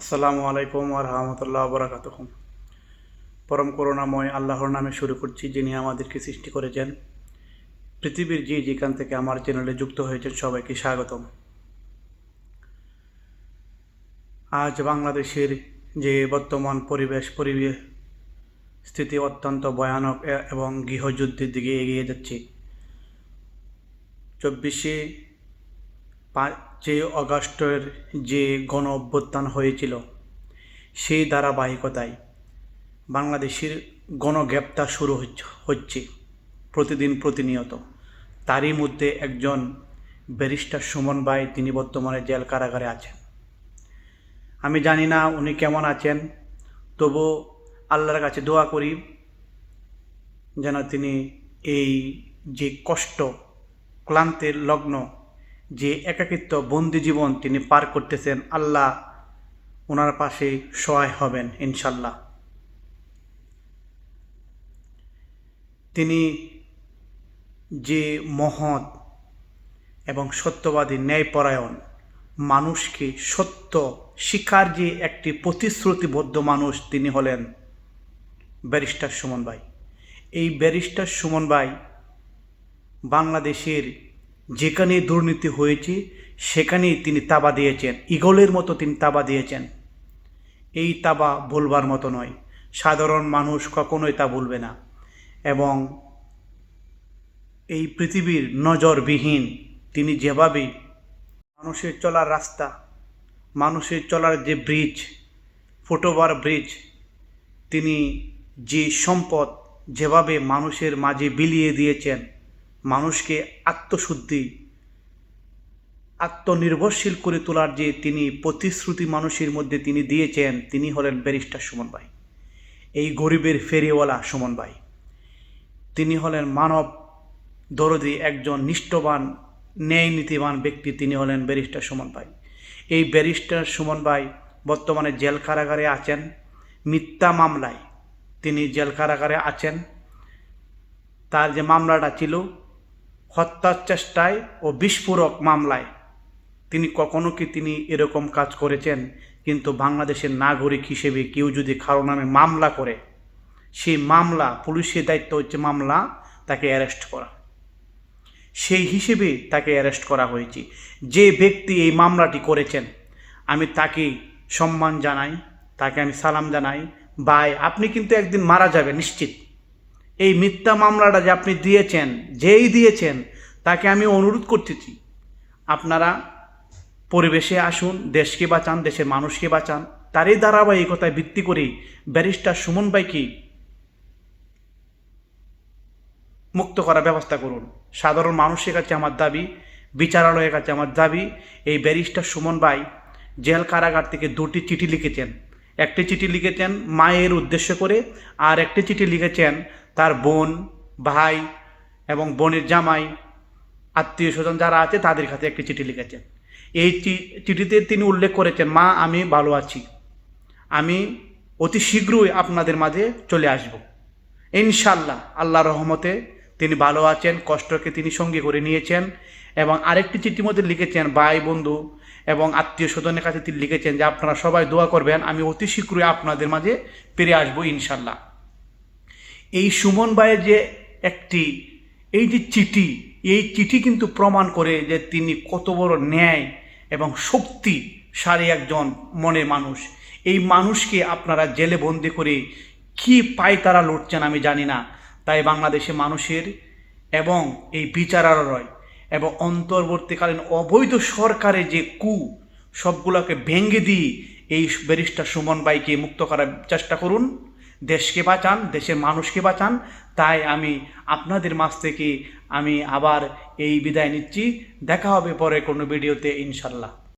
আসসালামু আলাইকুম আর রহমতুল্লাহ বরাকাত পরম করুণাময় আল্লাহর নামে শুরু করছি যিনি আমাদেরকে সৃষ্টি করেছেন। পৃথিবীর যে যেখান থেকে আমার চ্যানেলে যুক্ত হয়েছেন, সবাইকে স্বাগতম। আজ বাংলাদেশের যে বর্তমান পরিবেশ পরিবেশ স্থিতি অত্যন্ত ভয়ানক এবং গৃহযুদ্ধের দিকে এগিয়ে যাচ্ছে। চব্বিশে পাঁচই অগাস্টের যে গণ অভ্যুত্থান হয়েছিল, সেই ধারাবাহিকতায় বাংলাদেশের গণগ্রেপ্তার শুরু হচ্ছ- প্রতিদিন প্রতিনিয়ত। তারই মধ্যে একজন ব্যারিস্টার সুমন ভাই, তিনি বর্তমানে জেল কারাগারে আছেন। আমি জানি না উনি কেমন আছেন, তবু আল্লাহর কাছে দোয়া করি যেন তিনি এই যে কষ্ট, ক্লান্তের লগ্ন যে একাকিত্ব বন্দি জীবন তিনি পার করতেছেন, আল্লাহ ওনার পাশে সহায় হবেন, ইনশাল্লাহ। তিনি যে মহৎ এবং সত্যবাদী ন্যায়পরায়ণ, মানুষকে সত্য শিকার যে একটি প্রতিশ্রুতিবদ্ধ মানুষ তিনি হলেন ব্যারিস্টার সুমন ভাই। এই ব্যারিস্টার সুমন ভাই বাংলাদেশের যেখানে দুর্নীতি হয়েছে, সেখানেই তিনি তাবা দিয়েছেন। ইগলের মতো তিনি তাবা দিয়েছেন। এই তাবা বলবার মতো নয়। সাধারণ মানুষ কখনোই তা বলবে না। এবং এই পৃথিবীর নজরবিহীন তিনি যেভাবে মানুষের চলার রাস্তা, মানুষের চলার যে ব্রিজ, ফুটওভার ব্রিজ, তিনি যে সম্পদ যেভাবে মানুষের মাঝে বিলিয়ে দিয়েছেন মানুষকে আত্মশুদ্ধি, আত্মনির্ভরশীল করে তোলার যে তিনি প্রতিশ্রুতি মানুষের মধ্যে তিনি দিয়েছেন, তিনি হলেন ব্যারিস্টার সুমন ভাই। এই গরিবের ফেরিওয়ালা সুমন ভাই। তিনি হলেন মানব দরদি একজন নিষ্ঠবান ন্যায় নীতিবান ব্যক্তি, তিনি হলেন ব্যারিস্টার সুমন ভাই। এই ব্যারিস্টার সুমন ভাই বর্তমানে জেল কারাগারে আছেন, মিথ্যা মামলায় তিনি জেল কারাগারে আছেন। তার যে মামলাটা ছিল হত্যার চেষ্টায় ও বিস্ফোরক মামলায়। তিনি কখনো কি তিনি এরকম কাজ করেছেন? কিন্তু বাংলাদেশের নাগরিক হিসেবে কেউ যদি কারও নামে মামলা করে, সেই মামলা, পুলিশের দায়িত্ব হচ্ছে মামলা, তাকে অ্যারেস্ট করা। সেই হিসেবে তাকে অ্যারেস্ট করা হয়েছে। যে ব্যক্তি এই মামলাটি করেছেন, আমি তাকে সম্মান জানাই, তাকে আমি সালাম জানাই। ভাই, আপনি কিন্তু একদিন মারা যাবে নিশ্চিত। এই মিথ্যা মামলাটা যে আপনি দিয়েছেন, যেই দিয়েছেন, তাকে আমি অনুরোধ করতেছি। আপনারা পরিবেশে আসুন, দেশকে বাঁচান, দেশের মানুষকে বাঁচান। তারই ধারাবাহিকতায় ভিত্তি করেই ব্যারিস্টার সুমন ভাইকে মুক্ত করার ব্যবস্থা করুন। সাধারণ মানুষের কাছে আমার দাবি, বিচারালয়ের কাছে আমার দাবি, এই ব্যারিস্টার সুমন ভাই জেল কারাগার থেকে দুটি চিঠি লিখেছেন। একটি চিঠি লিখেছেন মায়ের উদ্দেশ্য করে, আর একটি চিঠি লিখেছেন তার বোন, ভাই এবং বোনের জামাই, আত্মীয় স্বজন যারা আছে তাদের কাছে একটি চিঠি লিখেছেন। এই চিঠিতে তিনি উল্লেখ করেছেন, মা, আমি ভালো আছি। আমি অতি শীঘ্রই আপনাদের মাঝে চলে আসব। ইনশাল্লাহ আল্লাহ রহমতে তিনি ভালো আছেন, কষ্টকে তিনি সঙ্গে করে নিয়েছেন এবং আরেকটি চিঠির মধ্যে লিখেছেন, ভাই, বন্ধু এবং আত্মীয় স্বজনের কাছে তিনি লিখেছেন যে, আপনারা সবাই দোয়া করবেন, আমি অতি শীঘ্রই আপনাদের মাঝে ফিরে আসব ইনশাল্লাহ এই সুমন ভাইয়ের যে একটি, এই যে চিঠি, এই চিঠি কিন্তু প্রমাণ করে যে তিনি কত বড় ন্যায় এবং শক্তিশালী একজন মনের মানুষ। এই মানুষকে আপনারা জেলে বন্দি করে কি পায় তারা লড়ছেন আমি জানি না। তাই বাংলাদেশে মানুষের এবং এই বিচারালয় এবং অন্তর্বর্তীকালীন অবৈধ সরকারের যে কু, সবগুলোকে ভেঙে দিয়ে এই ব্যারিস্টার সুমন বাইকে মুক্ত করার চেষ্টা করুন। দেশকে বাঁচান, দেশের মানুষকে বাঁচান। তাই আমি আপনাদের মাছ থেকে আমি আবার এই বিদায় নিচ্ছি। দেখা হবে পরে কোনো ভিডিওতে, ইনশাল্লাহ।